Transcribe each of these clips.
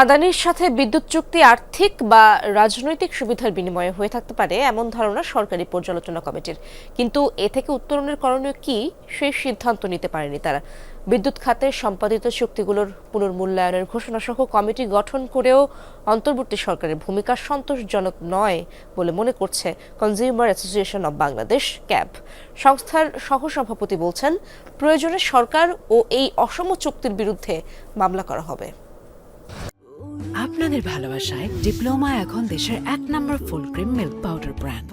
আদানির সাথে বিদ্যুৎ চুক্তি আর্থিক বা রাজনৈতিক সুবিধার বিনিময়ে হয়ে থাকতে পারে এমন ধারণা সরকারি পর্যালোচনা কমিটির। কিন্তু এ থেকে উত্তরণের করণীয় কি সেই সিদ্ধান্ত নিতে পারেনি তারা। বিদ্যুৎ খাতে সম্পাদিত চুক্তিগুলোর পুনর্মূল্যায়নের ঘোষণা সহ কমিটি গঠন করেও অন্তর্বর্তী সরকারের ভূমিকা সন্তোষজনক নয় বলে মনে করছে consumer association of Bangladesh CAB সংস্থার সহসভাপতি বলছেন, প্রয়োজনে সরকার ও এই অসম চুক্তির বিরুদ্ধে মামলা করা হবে। আপনাদের ভালোবাসায় ডিপ্লোমা এখন দেশের এক নম্বর full cream milk powder brand.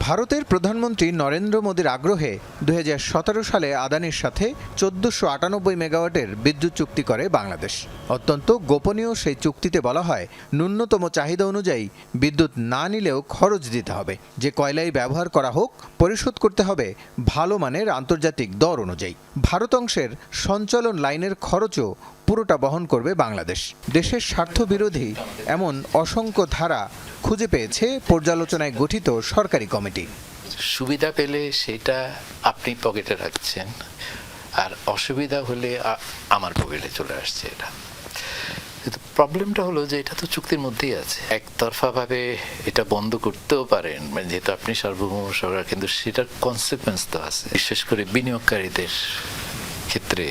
ভারতের প্রধানমন্ত্রী নরেন্দ্র মোদীর আগ্রহে দু হাজার সতেরো সালে আদানির সাথে চোদ্দশো আটানব্বই মেগাওয়াটের বিদ্যুৎ চুক্তি করে বাংলাদেশ। অত্যন্ত গোপনীয় সেই চুক্তিতে বলা হয়, ন্যূনতম চাহিদা অনুযায়ী বিদ্যুৎ না নিলেও খরচ দিতে হবে। যে কয়লাই ব্যবহার করা হোক, পরিশোধ করতে হবে ভালো মানের আন্তর্জাতিক দর অনুযায়ী। ভারত অংশের সঞ্চালন লাইনের খরচও পুরোটা বহন করবে বাংলাদেশ। দেশের স্বার্থ বিরোধী এমন অসংখ্য ধারা খুঁজে পেয়েছে পর্যালোচনায় গঠিত সরকারি কমিটি। সুবিধা পেলে সেটা আপনি পকেটে রাখছেন, আর অসুবিধা হলে আমার পকেটে চলে আসছে এটা। কিন্তু প্রবলেমটা হলো যে এটা তো চুক্তির মধ্যেই আছে। একতরফাভাবে এটা বন্ধ করতেও পারেন মানে যেহেতু আপনি সার্বভৌম সরকার, কিন্তু সেটার কনসিকুয়েন্স তো আছে। বিশেষ করে বিনিয়োগকারীদের ক্ষেত্রে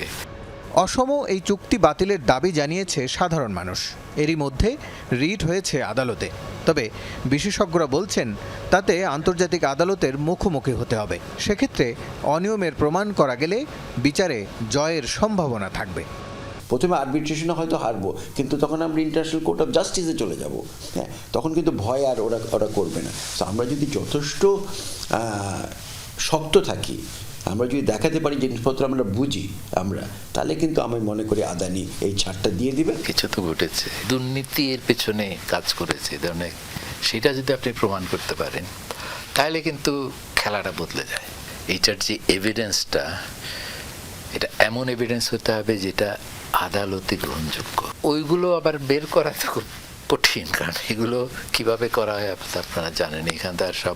অসম এই চুক্তি বাতিলের দাবি জানিয়েছে সাধারণ মানুষ। এরই মধ্যে রিট হয়েছে আদালতে। তবে বিশেষজ্ঞরা বলছেন, তাতে আন্তর্জাতিক আদালতের মুখোমুখি হতে হবে। সেক্ষেত্রে অনিয়মের প্রমাণ করা গেলে বিচারে জয়ের সম্ভাবনা থাকবে। প্রথমে আরবিট্রেশনে হয়তো হারবো, কিন্তু তখন আমরা ইন্টারন্যাশনাল কোর্ট অফ জাস্টিসে চলে যাব। হ্যাঁ তখন কিন্তু ভয় আর ওরা ওরা করবে না। তো আমরা যদি যথেষ্ট শক্ত থাকি আমরা যদি দেখাতে পারি জিনিসপত্র আমরা বুঝি আমরা, তাহলে কিন্তু আমি মনে করি আদানি এই ছাড়টা দিয়ে দিবে। কিছু তো ঘটেছে। দুর্নীতি এর পেছনে কাজ করেছে ধরনের। সেটা যদি আপনি প্রমাণ করতে পারেন, তাহলে কিন্তু খেলাটা বদলে যায়। এইটার যে এভিডেন্সটা এটা এমন এভিডেন্স হতে হবে যেটা আদালতে গ্রহণযোগ্য। ওইগুলো আবার বের করা তো খুব কঠিন, কারণ এগুলো কীভাবে করা হয় আপ- আপনারা জানেন এখান তো আর সব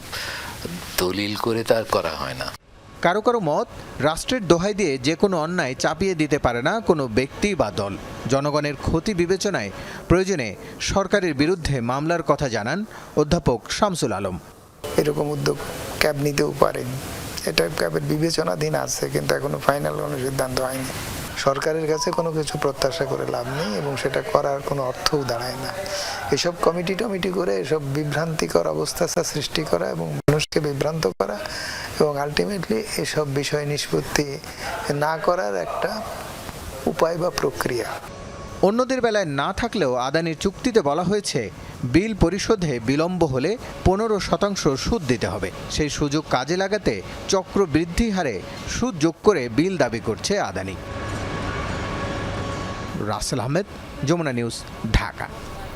দলিল করে তার করা হয় না। কারও কারও মত, রাষ্ট্রের দোহাই দিয়ে যে কোনো অন্যায় চাপিয়ে দিতে পারে না কোনো ব্যক্তি বা দল। জনগণের ক্ষতি বিবেচনায় প্রয়োজনে সরকারের বিরুদ্ধে মামলার কথা জানান অধ্যাপক শামসুল আলম। এরকম উদ্যোগ ক্যাব নিতেও পারেনি। এটা ক্যাবের বিবেচনাধীন আছে, কিন্তু এখনও ফাইনাল কোনো সিদ্ধান্ত হয়নি। সরকারের কাছে কোনো কিছু প্রত্যাশা করে লাভ নেই এবং সেটা করার কোনো অর্থও দাঁড়ায় না। এসব কমিটি টমিটি করে এসব বিভ্রান্তিকর অবস্থা সৃষ্টি করা এবং মানুষকে বিভ্রান্ত করা এবং আলটিমেটলি এসব বিষয় নিষ্পত্তি না করার একটা উপায় বা প্রক্রিয়া। অন্যদের বেলায় না থাকলেও আদানির চুক্তিতে বলা হয়েছে, বিল পরিশোধে বিলম্ব হলে পনেরো শতাংশ সুদ দিতে হবে। সেই সুযোগ কাজে লাগাতে চক্র বৃদ্ধি হারে সুদ যোগ করে বিল দাবি করছে আদানি। রাসেল আহমেদ, যমুনা নিউজ, ঢাকা।